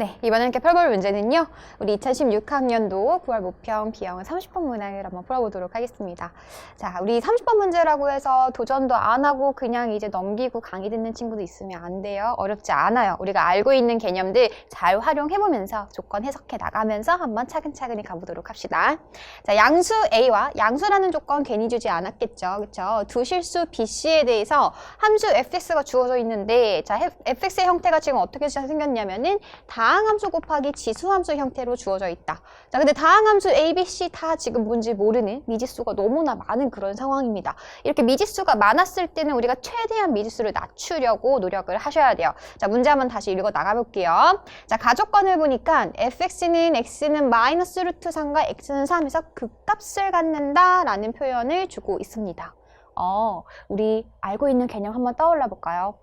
네, 이번에 이렇게 펴볼 문제는요. 우리 2016학년도 9월 모평 비영은 30번 문항을 한번 풀어보도록 하겠습니다. 자, 우리 30번 문제라고 해서 도전도 안 하고 그냥 이제 넘기고 강의 듣는 친구도 있으면 안 돼요. 어렵지 않아요. 우리가 알고 있는 개념들 잘 활용해보면서 조건 해석해 나가면서 한번 차근차근히 가보도록 합시다. 자, 양수 A와 양수라는 조건 괜히 주지 않았겠죠. 그쵸? 두 실수 BC에 대해서 함수 fx가 주어져 있는데 자, fx의 형태가 지금 어떻게 생겼냐면은 다 항함수 곱하기 지수함수 형태로 주어져 있다. 자, 근데 다항함수 A, B, C 다 지금 뭔지 모르는 미지수가 너무나 많은 그런 상황입니다. 이렇게 미지수가 많았을 때는 우리가 최대한 미지수를 낮추려고 노력을 하셔야 돼요. 자, 문제 한번 다시 읽어 나가볼게요. 자, 가족관을 보니까 fx는 x는 마이너스 루트 3과 x는 3에서 극값을 갖는다 라는 표현을 주고 있습니다. 어, 우리 알고 있는 개념 한번 떠올려 볼까요?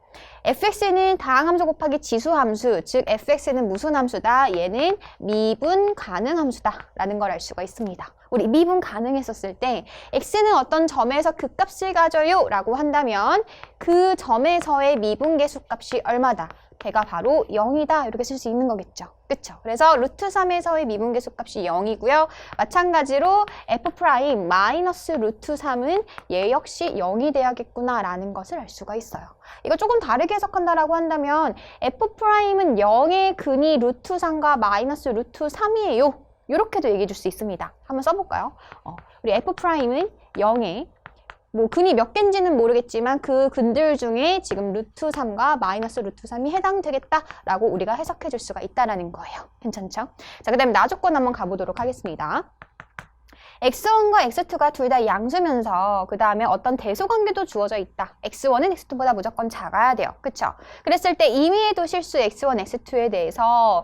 fx는 다항함수 곱하기 지수함수, 즉 fx는 무슨 함수다? 얘는 미분 가능 함수다 라는 걸 알 수가 있습니다. 우리 미분 가능했었을 때 x는 어떤 점에서 극값을 가져요 라고 한다면 그 점에서의 미분 계수 값이 얼마다? 걔가 바로 0이다 이렇게 쓸 수 있는 거겠죠. 그쵸? 그래서 루트 3에서의 미분계수 값이 0이고요. 마찬가지로 f 프라임 마이너스 루트 3은 얘 역시 0이 돼야겠구나 라는 것을 알 수가 있어요. 이거 조금 다르게 해석한다라고 한다면 f 프라임은 0의 근이 루트 3과 마이너스 루트 3이에요. 이렇게도 얘기해 줄 수 있습니다. 한번 써볼까요? 어, 우리 f 프라임은 0의 뭐 근이 몇 개인지는 모르겠지만 그 근들 중에 지금 루트 3과 마이너스 루트 3이 해당되겠다라고 우리가 해석해 줄 수가 있다라는 거예요. 괜찮죠? 자, 그 다음에 나조건 한번 가보도록 하겠습니다. x1과 x2가 둘 다 양수면서 그 다음에 어떤 대소관계도 주어져 있다. x1은 x2보다 무조건 작아야 돼요. 그쵸? 그랬을 때 임의의 도실수 x1, x2에 대해서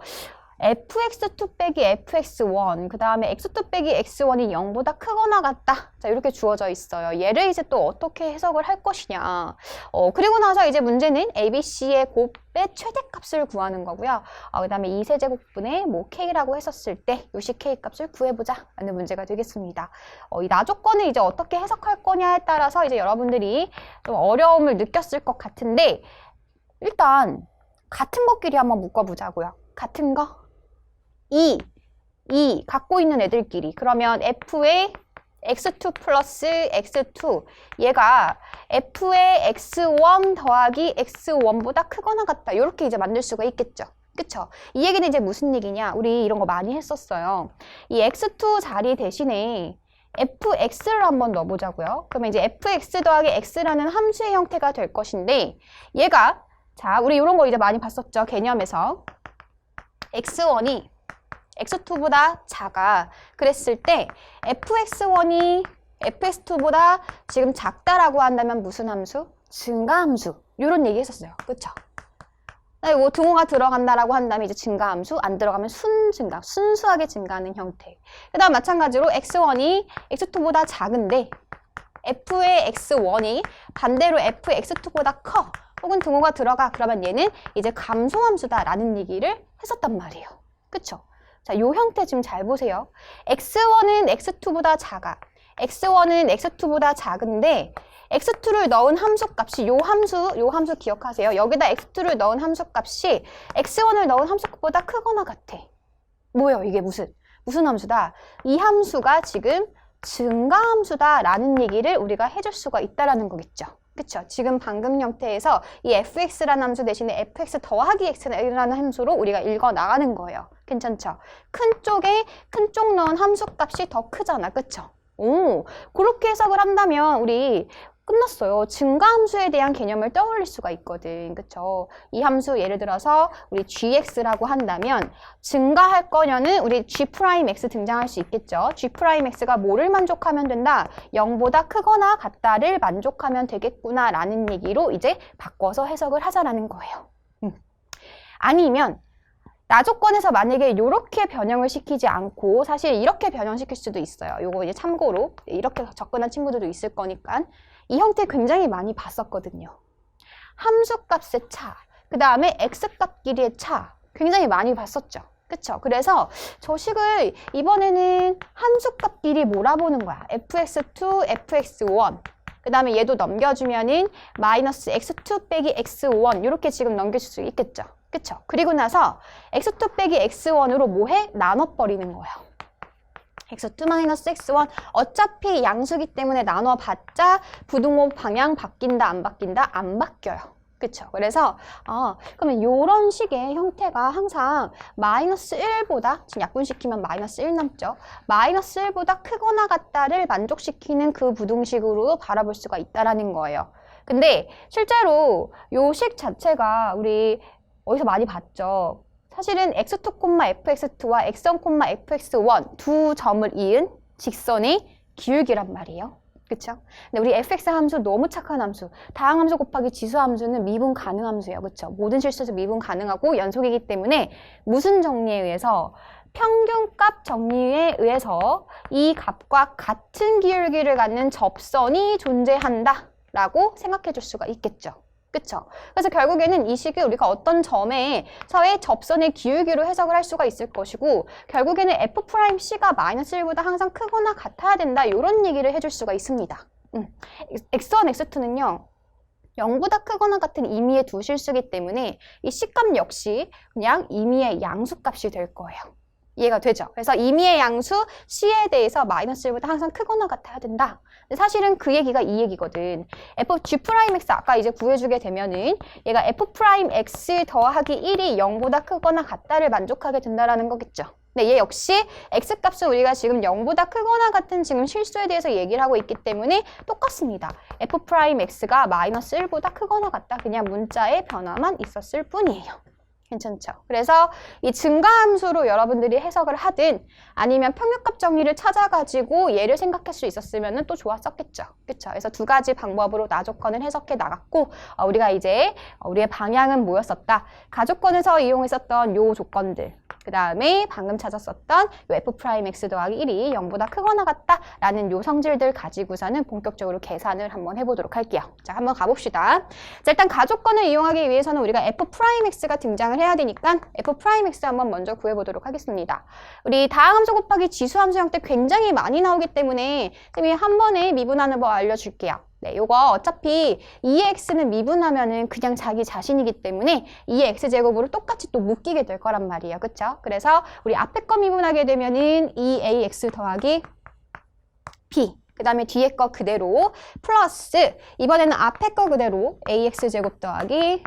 fx2 빼기 fx1 그 다음에 x2 빼기 x1이 0보다 크거나 같다. 자 이렇게 주어져 있어요. 얘를 이제 또 어떻게 해석을 할 것이냐. 어, 그리고 나서 이제 문제는 abc의 곱의 최대값을 구하는 거고요. 어, 그 다음에 2세제곱분의 뭐 k라고 했었을 때 요시 k 값을 구해보자 라는 문제가 되겠습니다. 어, 이 나조건을 이제 어떻게 해석할 거냐에 따라서 이제 여러분들이 좀 어려움을 느꼈을 것 같은데 일단 같은 것끼리 한번 묶어보자고요. 같은 거 2, 2 갖고 있는 애들끼리. 그러면 f의 x2 플러스 x2. 얘가 f의 x1 더하기 x1보다 크거나 같다. 이렇게 이제 만들 수가 있겠죠. 그쵸? 이 얘기는 이제 무슨 얘기냐? 우리 이런 거 많이 했었어요. 이 x2 자리 대신에 fx를 한번 넣어보자고요. 그러면 이제 fx 더하기 x라는 함수의 형태가 될 것인데 얘가 자 우리 이런 거 이제 많이 봤었죠? 개념에서. X1이 x2보다 작아. 그랬을 때 fx1이 fx2보다 지금 작다라고 한다면 무슨 함수? 증가함수. 이런 얘기 했었어요. 그쵸? 네, 뭐 등호가 들어간다라고 한다면 이제 증가함수, 안 들어가면 순 증가, 순수하게 증가하는 형태. 그 다음 마찬가지로 x1이 x2보다 작은데 f의 x1이 반대로 f의 x2보다 커. 혹은 등호가 들어가. 그러면 얘는 이제 감소함수다라는 얘기를 했었단 말이에요. 그쵸? 자, 요 형태 지금 잘 보세요. x1은 x2보다 작아. x1은 x2보다 작은데 x2를 넣은 함수 값이 요 함수, 요 함수 기억하세요. 여기다 x2를 넣은 함수 값이 x1을 넣은 함수 값보다 크거나 같아. 뭐예요? 이게 무슨 무슨 함수다? 이 함수가 지금 증가함수다라는 얘기를 우리가 해줄 수가 있다라는 거겠죠. 그쵸? 지금 방금 형태에서 이 fx라는 함수 대신에 fx 더하기 x라는 함수로 우리가 읽어 나가는 거예요. 괜찮죠? 큰 쪽에 큰 쪽 넣은 함수 값이 더 크잖아. 그쵸? 오, 그렇게 해석을 한다면 우리 끝났어요. 증가함수에 대한 개념을 떠올릴 수가 있거든. 그쵸? 이 함수 예를 들어서 우리 gx라고 한다면 증가할 거냐는 우리 g'x 등장할 수 있겠죠. g'x가 뭐를 만족하면 된다? 0보다 크거나 같다를 만족하면 되겠구나 라는 얘기로 이제 바꿔서 해석을 하자라는 거예요. 음. 아니면 나조건에서 만약에 이렇게 변형을 시키지 않고 사실 이렇게 변형시킬 수도 있어요. 요거 이제 참고로 이렇게 접근한 친구들도 있을 거니까 이 형태 굉장히 많이 봤었거든요. 함수값의 차, 그 다음에 x값끼리의 차 굉장히 많이 봤었죠. 그쵸? 그래서 저 식을 이번에는 함수값끼리 몰아보는 거야. fx2, fx1 그 다음에 얘도 넘겨주면은 마이너스 x2 빼기 x1 이렇게 지금 넘겨줄 수 있겠죠. 그쵸? 그리고 나서 x2 빼기 x1으로 뭐해? 나눠버리는 거예요. X2 마이너스 x1 어차피 양수기 때문에 나눠봤자 부등호 방향 바뀐다 안 바뀐다 안 바뀌어요. 그쵸? 그래서 아 그러면 이런 식의 형태가 항상 마이너스 1보다 지금 약분시키면 마이너스 1 남죠. 마이너스 1보다 크거나 같다를 만족시키는 그 부등식으로 바라볼 수가 있다라는 거예요. 근데 실제로 요 식 자체가 우리 어디서 많이 봤죠. 사실은 x2, fx2와 x1, fx1 두 점을 이은 직선의 기울기란 말이에요. 그쵸? 근데 우리 fx 함수 너무 착한 함수. 다항 함수 곱하기 지수 함수는 미분 가능 함수예요. 그쵸? 모든 실수에서 미분 가능하고 연속이기 때문에 무슨 정리에 의해서 평균값 정리에 의해서 이 값과 같은 기울기를 갖는 접선이 존재한다 라고 생각해 줄 수가 있겠죠. 그쵸? 그래서 결국에는 이 식을 우리가 어떤 점에서의 접선의 기울기로 해석을 할 수가 있을 것이고 결국에는 f'C가 마이너스 1보다 항상 크거나 같아야 된다 이런 얘기를 해줄 수가 있습니다. 음. x1, x2는요. 0보다 크거나 같은 임의의 두 실수기 때문에 이 C값 역시 그냥 임의의 양수값이 될 거예요. 이해가 되죠? 그래서 임의의 양수 C에 대해서 마이너스 1보다 항상 크거나 같아야 된다. 사실은 그 얘기가 이 얘기거든. f g'(x) 아까 이제 구해주게 되면은 얘가 f'x 더하기 1이 0보다 크거나 같다를 만족하게 된다라는 거겠죠. 근데 얘 역시 x값은 우리가 지금 0보다 크거나 같은 지금 실수에 대해서 얘기를 하고 있기 때문에 똑같습니다. f'x가 마이너스 1보다 크거나 같다. 그냥 문자의 변화만 있었을 뿐이에요. 괜찮죠? 그래서 이 증가함수로 여러분들이 해석을 하든 아니면 평균값 정리를 찾아가지고 얘를 생각할 수 있었으면 또 좋았었겠죠. 그쵸? 그래서 두 가지 방법으로 나조건을 해석해 나갔고 어, 우리가 이제 어, 우리의 방향은 뭐였었다? 가조건에서 이용했었던 요 조건들 그 다음에 방금 찾았었던 요 f'x 더하기 1이 0보다 크거나 같다라는 요 성질들 가지고서는 본격적으로 계산을 한번 해보도록 할게요. 자, 한번 가봅시다. 자, 일단 가조건을 이용하기 위해서는 우리가 f'x가 등장을 해야 되니까 f'x 한번 먼저 구해보도록 하겠습니다. 우리 다항함수 곱하기 지수함수 형태 굉장히 많이 나오기 때문에 선생님이 한 번에 미분하는 법 알려줄게요. 네, 요거 어차피 2x는 미분하면은 그냥 자기 자신이기 때문에 2x 제곱으로 똑같이 또 묶이게 될 거란 말이에요. 그쵸? 그래서 우리 앞에 거 미분하게 되면은 2ax 더하기 b 그 다음에 뒤에 거 그대로 플러스 이번에는 앞에 거 그대로 ax 제곱 더하기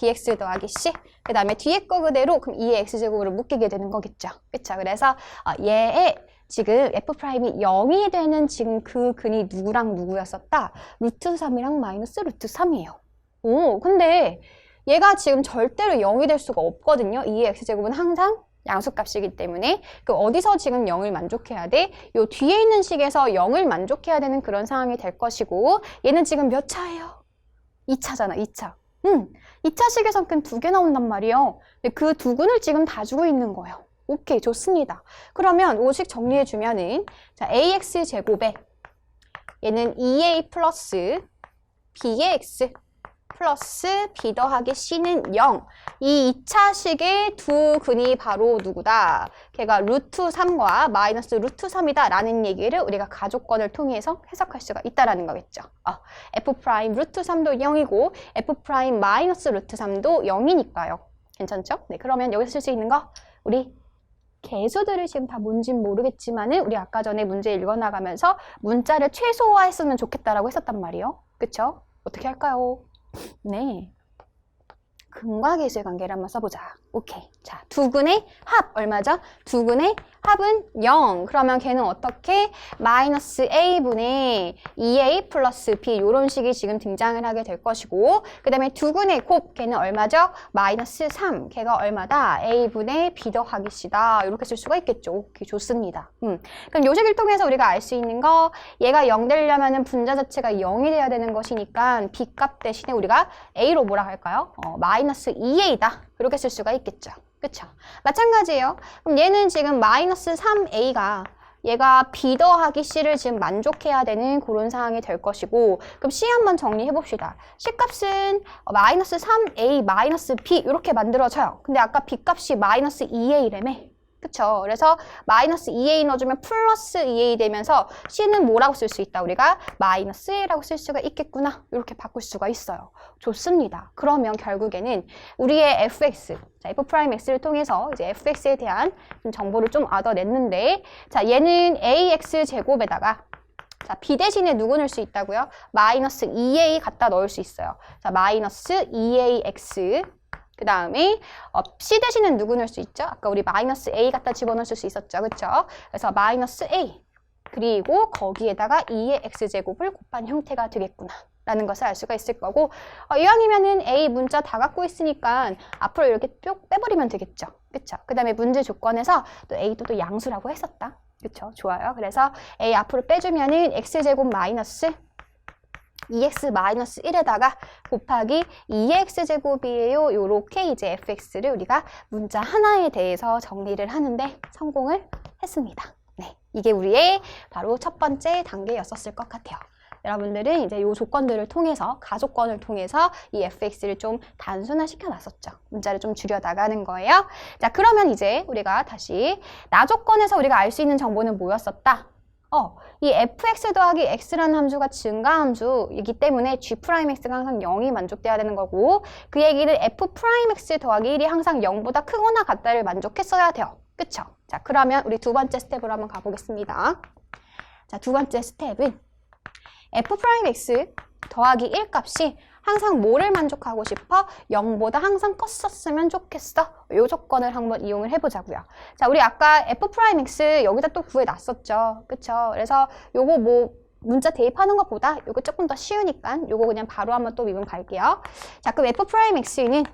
bx 더하기 c 그 다음에 뒤에 거 그대로 그럼 2의 x제곱으로 묶이게 되는 거겠죠. 그쵸? 그래서 어, 얘의 지금 f'이 0이 되는 지금 그 근이 누구랑 누구였었다? 루트 3이랑 마이너스 루트 3이에요. 오, 근데 얘가 지금 절대로 0이 될 수가 없거든요. 2의 x제곱은 항상 양수값이기 때문에 그 어디서 지금 0을 만족해야 돼? 요 뒤에 있는 식에서 0을 만족해야 되는 그런 상황이 될 것이고 얘는 지금 몇 차예요? 2차잖아, 2차. 음, 2차 식에선 근두개 나온단 말이에요. 근데 그두 근을 지금 다 주고 있는 거예요. 오케이, 좋습니다. 그러면 오식 정리해 주면은 자, ax 제곱에 얘는 2a 플러스 b의 x 플러스 b 더하기 c는 0. 이 2차식의 두 근이 바로 누구다? 걔가 루트 3과 마이너스 루트 3이다 라는 얘기를 우리가 가족권을 통해서 해석할 수가 있다라는 거겠죠. 어, f 프라임 루트 3도 0이고 f 프라임 마이너스 루트 3도 0이니까요. 괜찮죠? 네, 그러면 여기서 쓸 수 있는 거 우리 개수들을 지금 다 뭔진 모르겠지만 은 우리 아까 전에 문제 읽어나가면서 문자를 최소화했으면 좋겠다라고 했었단 말이에요. 그쵸? 어떻게 할까요? 네. 근과 계수의 관계를 한번 써보자. 오케이. 자, 두근의 합 얼마죠? 두근의 합은 0. 그러면 걔는 어떻게? 마이너스 a분의 2a 플러스 b 이런 식이 지금 등장을 하게 될 것이고 그 다음에 두근의 곱 걔는 얼마죠? 마이너스 3. 걔가 얼마다? a분의 b 더하기 c다. 이렇게 쓸 수가 있겠죠. 오케이. 좋습니다. 음. 그럼 요식을 통해서 우리가 알 수 있는 거 얘가 0 되려면 분자 자체가 0이 돼야 되는 것이니까 b 값 대신에 우리가 a로 뭐라 할까요? 어, 마이너스 2a다. 이렇게 쓸 수가 있겠죠. 그쵸? 마찬가지예요. 그럼 얘는 지금 마이너스 3a가 얘가 b 더하기 c를 지금 만족해야 되는 그런 상황이 될 것이고 그럼 c 한번 정리해 봅시다. c 값은 마이너스 3a 마이너스 b 이렇게 만들어져요. 근데 아까 b 값이 마이너스 2a라며 그쵸? 그래서 마이너스 2a 넣어주면 플러스 2a 되면서 c는 뭐라고 쓸 수 있다? 우리가 마이너스 a라고 쓸 수가 있겠구나. 이렇게 바꿀 수가 있어요. 좋습니다. 그러면 결국에는 우리의 fx, 자, f 프라임 x를 통해서 이제 fx에 대한 좀 정보를 좀 얻어냈는데, 자, 얘는 ax 제곱에다가 자, b 대신에 누구 넣을 수 있다고요? 마이너스 2a 갖다 넣을 수 있어요. 자, 마이너스 2ax 그 다음에 어, c 대신엔 누구 넣을 수 있죠? 아까 우리 마이너스 a 갖다 집어넣을 수 있었죠. 그렇죠? 그래서 마이너스 a 그리고 거기에다가 2의 x제곱을 곱한 형태가 되겠구나. 라는 것을 알 수가 있을 거고 어, 이왕이면은 a 문자 다 갖고 있으니까 앞으로 이렇게 쭉 빼버리면 되겠죠. 그쵸? 그 다음에 문제 조건에서 또 a도 또 양수라고 했었다. 그쵸? 좋아요. 그래서 a 앞으로 빼주면은 x제곱 마이너스 2x 마이너스 1에다가 곱하기 2x 제곱이에요. 요렇게 이제 fx를 우리가 문자 하나에 대해서 정리를 하는데 성공을 했습니다. 네, 이게 우리의 바로 첫 번째 단계였었을 것 같아요. 여러분들은 이제 요 조건들을 통해서 가조건을 통해서 이 fx를 좀 단순화 시켜놨었죠. 문자를 좀 줄여 나가는 거예요. 자, 그러면 이제 우리가 다시 나 조건에서 우리가 알 수 있는 정보는 뭐였었다? 어, 이 fx 더하기 x라는 함수가 증가함수이기 때문에 g'x가 항상 0이 만족돼야 되는 거고 그 얘기는 f'x 더하기 1이 항상 0보다 크거나 같다를 만족했어야 돼요. 그쵸? 자, 그러면 우리 두 번째 스텝으로 한번 가보겠습니다. 자, 두 번째 스텝은 f'x 더하기 1 값이 항상 뭐를 만족하고 싶어? 0보다 항상 컸었으면 좋겠어. 이 조건을 한번 이용을 해보자고요. 자, 우리 아까 f'x 여기다 또 구해놨었죠. 그쵸? 그래서 요거 뭐 문자 대입하는 것보다 요거 조금 더 쉬우니까 요거 그냥 바로 한번 또 미분 갈게요. 자, 그럼 f'x는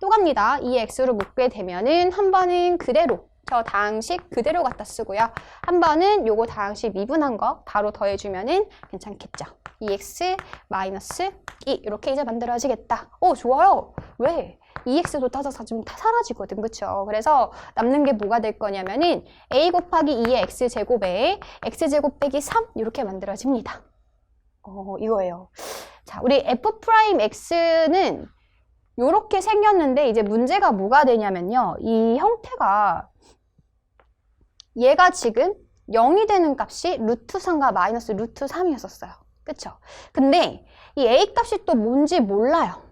또 갑니다. 이 x로 묶게 되면은 한 번은 그대로 저 다항식 그대로 갖다 쓰고요. 한 번은 요거 다항식 미분한 거 바로 더해주면은 괜찮겠죠. 2x 마이너스 2 이렇게 이제 만들어지겠다. 오 좋아요. 왜? 2x도 따져서 좀 다 사라지거든. 그쵸? 그래서 남는 게 뭐가 될 거냐면은 a 곱하기 2의 x제곱에 x제곱 빼기 3 이렇게 만들어집니다. 어 이거예요. 자 우리 f'x는 이렇게 생겼는데 이제 문제가 뭐가 되냐면요. 이 형태가 얘가 지금 0이 되는 값이 루트 3과 마이너스 루트 3이었었어요. 그쵸? 근데 이 a 값이 또 뭔지 몰라요.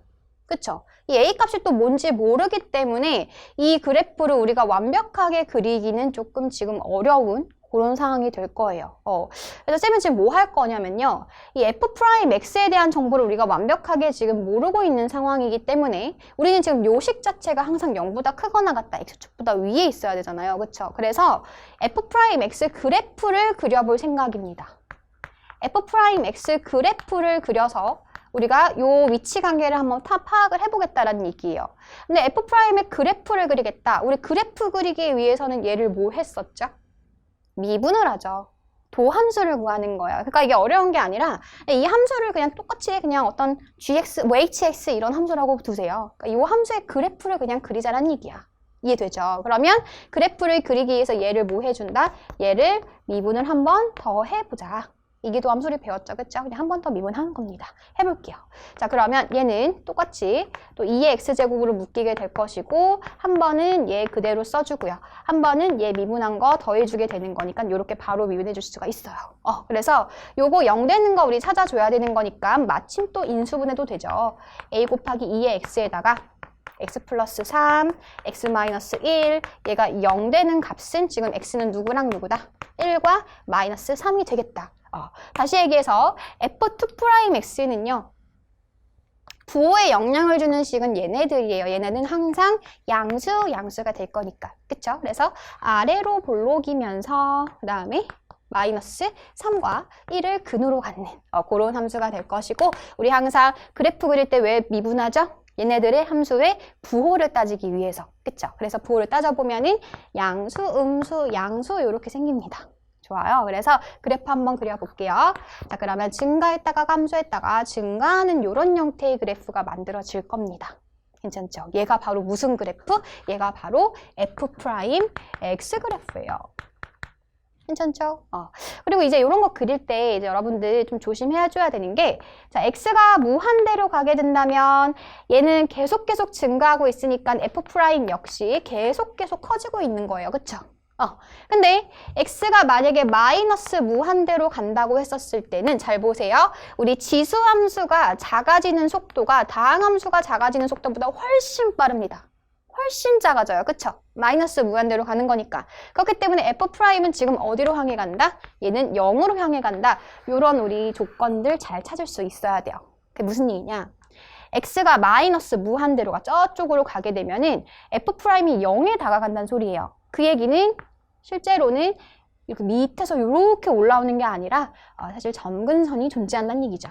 그쵸? 이 a 값이 또 뭔지 모르기 때문에 이 그래프를 우리가 완벽하게 그리기는 조금 지금 어려운 그런 상황이 될 거예요. 어. 그래서 쌤은 지금 뭐 할 거냐면요. 이 f'x에 대한 정보를 우리가 완벽하게 지금 모르고 있는 상황이기 때문에 우리는 지금 요식 자체가 항상 0보다 크거나 같다. x축보다 위에 있어야 되잖아요. 그렇죠? 그래서 f'x 그래프를 그려볼 생각입니다. F'x 그래프를 그려서 우리가 요 위치 관계를 한번 파, 파악을 해보겠다라는 얘기예요. 근데 f'의 그래프를 그리겠다. 우리 그래프 그리기 위해서는 얘를 뭐 했었죠? 미분을 하죠. 도함수를 구하는 거예요. 그러니까 이게 어려운 게 아니라 이 함수를 그냥 똑같이 그냥 어떤 gx, 뭐 hx 이런 함수라고 두세요. 그러니까 이 함수의 그래프를 그냥 그리자라는 얘기야. 이해되죠? 그러면 그래프를 그리기 위해서 얘를 뭐 해준다? 얘를 미분을 한번 더 해보자. 이게 도함수를 배웠죠. 그쵸? 그냥 한 번 더 미분하는 겁니다. 해볼게요. 자, 그러면 얘는 똑같이 또 2의 x제곱으로 묶이게 될 것이고 한 번은 얘 그대로 써주고요. 한 번은 얘 미분한 거 더해주게 되는 거니까 이렇게 바로 미분해 줄 수가 있어요. 어, 그래서 요거 0 되는 거 우리 찾아줘야 되는 거니까 마침 또 인수분해도 되죠. a 곱하기 2의 x에다가 x 플러스 3, x 마이너스 1, 얘가 0 되는 값은 지금 x는 누구랑 누구다? 1과 마이너스 3이 되겠다. 어, 다시 얘기해서 f2'x는요. 부호에 영향을 주는 식은 얘네들이에요. 얘네는 항상 양수, 양수가 될 거니까. 그쵸? 그래서 아래로 볼록이면서 그 다음에 마이너스 3과 1을 근으로 갖는 어, 그런 함수가 될 것이고 우리 항상 그래프 그릴 때 왜 미분하죠? 얘네들의 함수의 부호를 따지기 위해서. 그쵸? 그래서 부호를 따져보면 은 양수, 음수, 양수 이렇게 생깁니다. 좋아요. 그래서 그래프 한번 그려볼게요. 자, 그러면 증가했다가 감소했다가 증가하는 이런 형태의 그래프가 만들어질 겁니다. 괜찮죠? 얘가 바로 무슨 그래프? 얘가 바로 F 프라임 X 그래프예요. 괜찮죠? 어. 그리고 이제 이런 거 그릴 때 이제 여러분들 좀 조심해야 줘야 되는 게, 자, x가 무한대로 가게 된다면 얘는 계속 계속 증가하고 있으니까 f 프라임 역시 계속 계속 커지고 있는 거예요. 그쵸? 어. 근데 x가 만약에 마이너스 무한대로 간다고 했었을 때는 잘 보세요. 우리 지수 함수가 작아지는 속도가 다항 함수가 작아지는 속도보다 훨씬 빠릅니다. 훨씬 작아져요. 그쵸? 마이너스 무한대로 가는 거니까. 그렇기 때문에 f'은 지금 어디로 향해 간다? 얘는 0으로 향해 간다. 요런 우리 조건들 잘 찾을 수 있어야 돼요. 그게 무슨 얘기냐? x가 마이너스 무한대로가 저쪽으로 가게 되면은 f'이 0에 다가간다는 소리예요. 그 얘기는 실제로는 이렇게 밑에서 이렇게 올라오는 게 아니라 어, 사실 점근선이 존재한다는 얘기죠.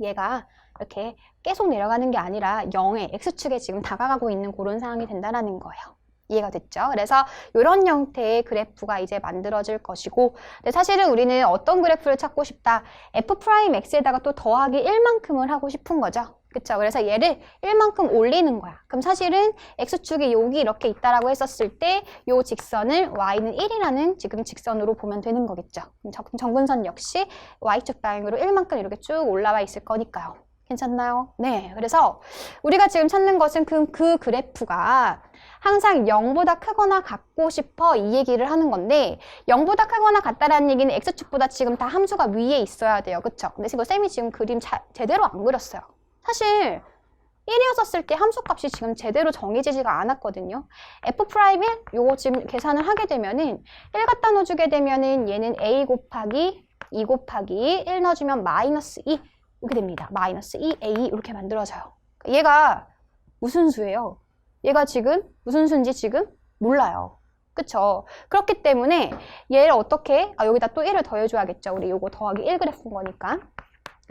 얘가 이렇게 계속 내려가는 게 아니라 0의 x축에 지금 다가가고 있는 그런 상황이 된다는 거예요. 이해가 됐죠? 그래서 이런 형태의 그래프가 이제 만들어질 것이고 사실은 우리는 어떤 그래프를 찾고 싶다? f'x에다가 또 더하기 1만큼을 하고 싶은 거죠. 그쵸? 그래서 얘를 1만큼 올리는 거야. 그럼 사실은 x축이 여기 이렇게 있다라고 했었을 때 요 직선을 y는 1이라는 지금 직선으로 보면 되는 거겠죠. 정근선 역시 y축 방향으로 1만큼 이렇게 쭉 올라와 있을 거니까요. 괜찮나요? 네. 그래서 우리가 지금 찾는 것은 그, 그 그래프가 항상 0보다 크거나 같고 싶어 이 얘기를 하는 건데 0보다 크거나 같다라는 얘기는 x축보다 지금 다 함수가 위에 있어야 돼요. 그쵸? 근데 이거 쌤이 지금 그림 자, 제대로 안 그렸어요. 사실 1이었었을 때 함수값이 지금 제대로 정해지지가 않았거든요. f'1 요거 지금 계산을 하게 되면은 1 갖다 넣어주게 되면은 얘는 a 곱하기 2 곱하기 1 넣어주면 마이너스 2 이렇게 됩니다. 마이너스 2a 이렇게 만들어져요. 얘가 무슨 수예요? 얘가 지금 무슨 수인지 지금 몰라요. 그쵸? 그렇기 때문에 얘를 어떻게 아 여기다 또 1을 더해줘야겠죠. 우리 요거 더하기 1 그래프인 거니까.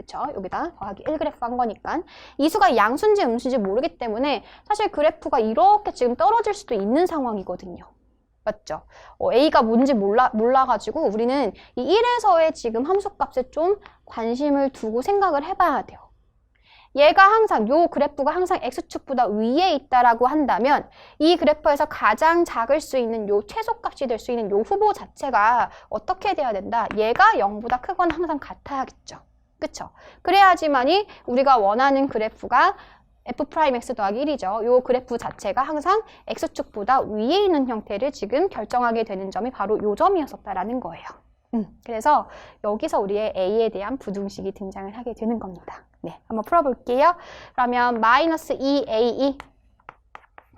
그쵸? 여기다 더하기 1 그래프 한 거니까 이 수가 양수인지 음수인지 모르기 때문에 사실 그래프가 이렇게 지금 떨어질 수도 있는 상황이거든요. 맞죠? 어, A가 뭔지 몰라, 몰라가지고 우리는 이 1에서의 지금 함수값에 좀 관심을 두고 생각을 해봐야 돼요. 얘가 항상 요 그래프가 항상 x축보다 위에 있다라고 한다면 이 그래프에서 가장 작을 수 있는 요 최소값이 될 수 있는 요 후보 자체가 어떻게 돼야 된다? 얘가 0보다 크거나 항상 같아야겠죠. 그쵸? 그래야지만이 우리가 원하는 그래프가 f'x 더하기 1이죠. 요 그래프 자체가 항상 x축보다 위에 있는 형태를 지금 결정하게 되는 점이 바로 요 점이었었다라는 거예요. 음, 그래서 여기서 우리의 a에 대한 부등식이 등장을 하게 되는 겁니다. 네, 한번 풀어볼게요. 그러면 마이너스 2a2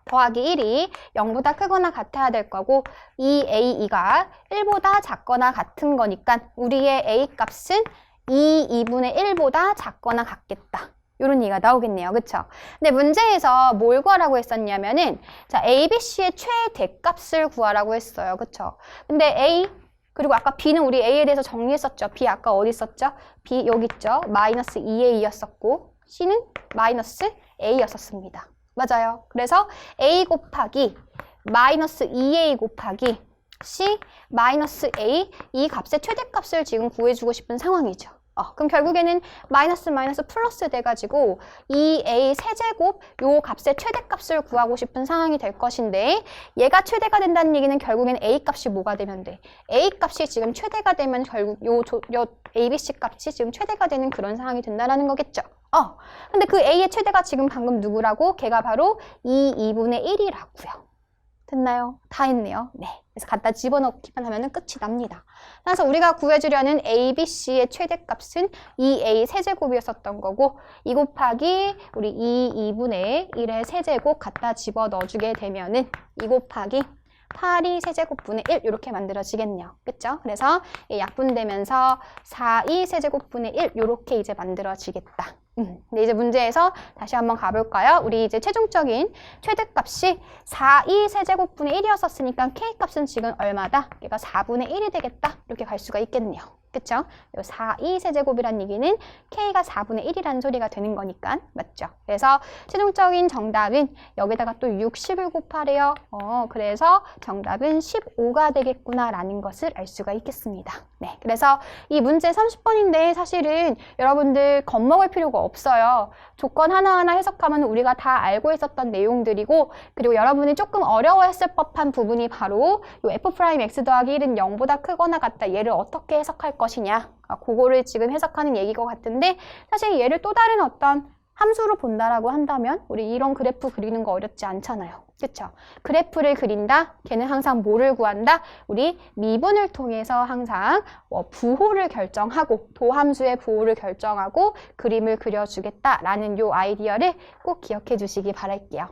더하기 1이 0보다 크거나 같아야 될 거고 이 a2가 1보다 작거나 같은 거니까 우리의 a 값은 2, 2분의 1보다 작거나 같겠다. 이런 얘기가 나오겠네요. 그쵸? 근데 문제에서 뭘 구하라고 했었냐면은 자, A, B, C의 최대값을 구하라고 했어요. 그쵸? 근데 A 그리고 아까 B는 우리 A에 대해서 정리했었죠. B 아까 어디 있었죠? B 여기 있죠. 마이너스 2A였었고 C는 마이너스 A였었습니다. 맞아요. 그래서 A 곱하기 마이너스 2A 곱하기 C 마이너스 A 이 값의 최대값을 지금 구해주고 싶은 상황이죠. 어, 그럼 결국에는 마이너스 마이너스 플러스 돼가지고 이 A 세제곱 요 값의 최대값을 구하고 싶은 상황이 될 것인데 얘가 최대가 된다는 얘기는 결국엔 A 값이 뭐가 되면 돼? A 값이 지금 최대가 되면 결국 요, 조, 요 ABC 값이 지금 최대가 되는 그런 상황이 된다는 거겠죠. 어, 근데 그 A의 최대가 지금 방금 누구라고? 걔가 바로 2, 2분의 1이라고요. 됐나요? 다 했네요. 네. 그래서 갖다 집어넣기만 하면 끝이 납니다. 그래서 우리가 구해주려는 A, B, C의 최대값은 2A 세제곱이었었던 거고 2 곱하기 우리 2, 2분의 1의 세제곱 갖다 집어넣어주게 되면 은 2 곱하기 8이 세제곱분의 1 이렇게 만들어지겠네요. 그쵸? 그래서 이 약분되면서 4이 세제곱분의 1 이렇게 이제 만들어지겠다. 음, 근데 이제 문제에서 다시 한번 가볼까요? 우리 이제 최종적인 최대값이 4이 세제곱분의 1이었었으니까 k값은 지금 얼마다? 얘가 4분의 1이 되겠다. 이렇게 갈 수가 있겠네요. 그쵸? 요 4, 2 세제곱이란 얘기는 K가 4분의 1이라는 소리가 되는 거니까. 맞죠? 그래서 최종적인 정답은 여기다가 또 60을 곱하래요. 어, 그래서 정답은 15가 되겠구나라는 것을 알 수가 있겠습니다. 네. 그래서 이 문제 30번인데 사실은 여러분들 겁먹을 필요가 없어요. 조건 하나하나 해석하면 우리가 다 알고 있었던 내용들이고 그리고 여러분이 조금 어려워했을 법한 부분이 바로 요 f 프라임 x 더하기 1은 0보다 크거나 같다. 얘를 어떻게 해석할 것이냐. 아, 그거를 지금 해석하는 얘기인 것 같은데 사실 얘를 또 다른 어떤 함수로 본다라고 한다면 우리 이런 그래프 그리는 거 어렵지 않잖아요. 그쵸? 그래프를 그린다? 걔는 항상 뭐를 구한다? 우리 미분을 통해서 항상 어, 부호를 결정하고 도함수의 부호를 결정하고 그림을 그려주겠다라는 요 아이디어를 꼭 기억해 주시기 바랄게요.